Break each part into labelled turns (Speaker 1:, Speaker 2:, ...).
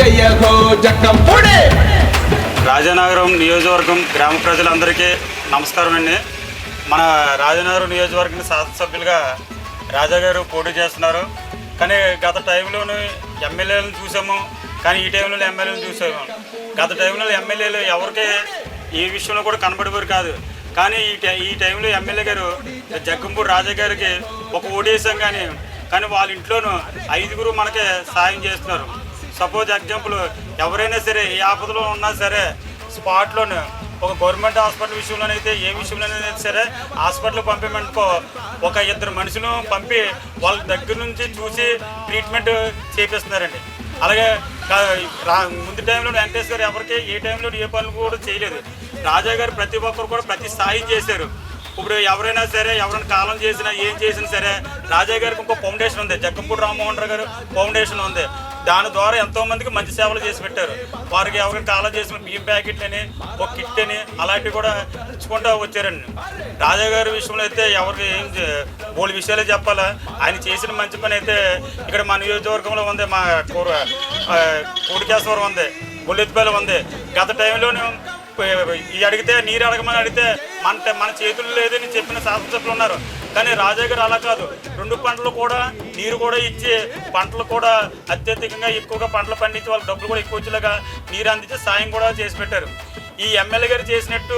Speaker 1: జయ హో
Speaker 2: రాజానగరం నియోజకవర్గం గ్రామ ప్రజలందరికీ నమస్కారం అండి. మన రాజనగరం నియోజకవర్గం శాసనసభ్యులుగా రాజా గారు పోటీ చేస్తున్నారు. కానీ గత టైంలోను ఎమ్మెల్యేలను చూసాము. కానీ ఈ టైంలో ఎమ్మెల్యేలను చూసాము. గత టైంలో ఎమ్మెల్యేలు ఎవరికి ఈ విషయంలో కూడా కనబడేవారు కాదు. కానీ ఈ ఈ టైంలో ఎమ్మెల్యే గారు జగ్గంపూడి రాజా గారికి ఒక ఓటేసాం కానీ కానీ వాళ్ళ ఇంట్లోనూ ఐదుగురు మనకి సాయం చేస్తున్నారు. సపోజ్ ఎగ్జాంపుల్ ఎవరైనా సరే ఏ ఆపదలో ఉన్నా సరే స్పాట్లోనే ఒక గవర్నమెంట్ హాస్పిటల్ విషయంలోనైతే ఏ విషయంలోనైతే సరే హాస్పిటల్ పంపించమనుకో ఒక ఇద్దరు మనుషులు పంపి వాళ్ళ దగ్గర నుంచి చూసి ట్రీట్మెంట్ చేపిస్తున్నారండి. అలాగే ముందు టైంలో వెంకటేష్ గారు ఎవరికి ఏ టైంలో ఏ పనులు కూడా చేయలేదు. రాజా గారు ప్రతి ఒక్కరు కూడా ప్రతి స్థాయి చేశారు. ఇప్పుడు ఎవరైనా సరే ఎవరైనా కాలం చేసినా ఏం చేసినా సరే రాజా గారికి ఇంకో ఫౌండేషన్ ఉంది. జగ్గంపూడి రామ్మోహన్ రావు గారు ఫౌండేషన్ ఉంది. దాని ద్వారా ఎంతో మందికి మంచి సేవలు చేసి పెట్టారు. వారికి ఎవరికి కాలం చేసిన బియ్యం ప్యాకెట్లని ఒక కిట్ అని అలాంటివి కూడా ఇచ్చుకుంటూ వచ్చారండి. రాజా గారి విషయంలో అయితే ఎవరికి ఏం మూడు విషయాలే చెప్పాలా? ఆయన చేసిన మంచి పని అయితే ఇక్కడ మా నియోజకవర్గంలో ఉంది మా కూర కోడికేశ్వరం ఉంది బొల్లెత్తిపల్లి ఉంది. గత టైంలోనే ఈ అడిగితే నీరు అడగమని అడిగితే మన మన చేతుల్లో లేదని చెప్పిన శాసనసభ్యులు ఉన్నారు. కానీ రాజా గారు అలా కాదు. రెండు పంటలు కూడా నీరు కూడా ఇచ్చి పంటలు కూడా అత్యధికంగా ఎక్కువగా పంటలు పండించి వాళ్ళ డబ్బులు కూడా ఎక్కువ వచ్చేలాగా నీరు అందించి సాయం కూడా చేసి పెట్టారు. ఈ ఎమ్మెల్యే గారు చేసినట్టు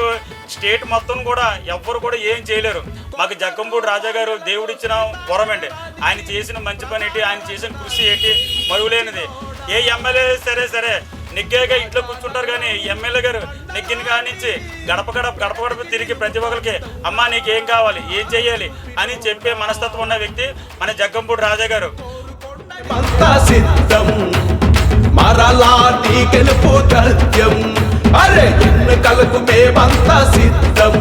Speaker 2: స్టేట్ మొత్తం కూడా ఎవ్వరు కూడా ఏం చేయలేరు. మాకు జగ్గంపూడి రాజా గారు దేవుడిచ్చిన వరం అండి. ఆయన చేసిన మంచి పని ఏంటి? ఆయన చేసిన కృషి ఏంటి? మరువులేనిది. ఏ ఎమ్మెల్యే సరే సరే నిగ్గాయగా ఇంట్లో కూర్చుంటారు కానీ ఎమ్మెల్యే గారు నెగ్గిన కానించి గడప గడప గడప గడప తిరిగి ప్రతి ఒక్కరికి అమ్మ నీకేం కావాలి? ఏం చెయ్యాలి? అని చెప్పే మనస్తత్వం ఉన్న వ్యక్తి మన జగ్గంపూడి రాజా గారు.
Speaker 1: అంతా మరలా గెలుపు అరే ఎన్నికలకు మేమంతా సిద్ధం.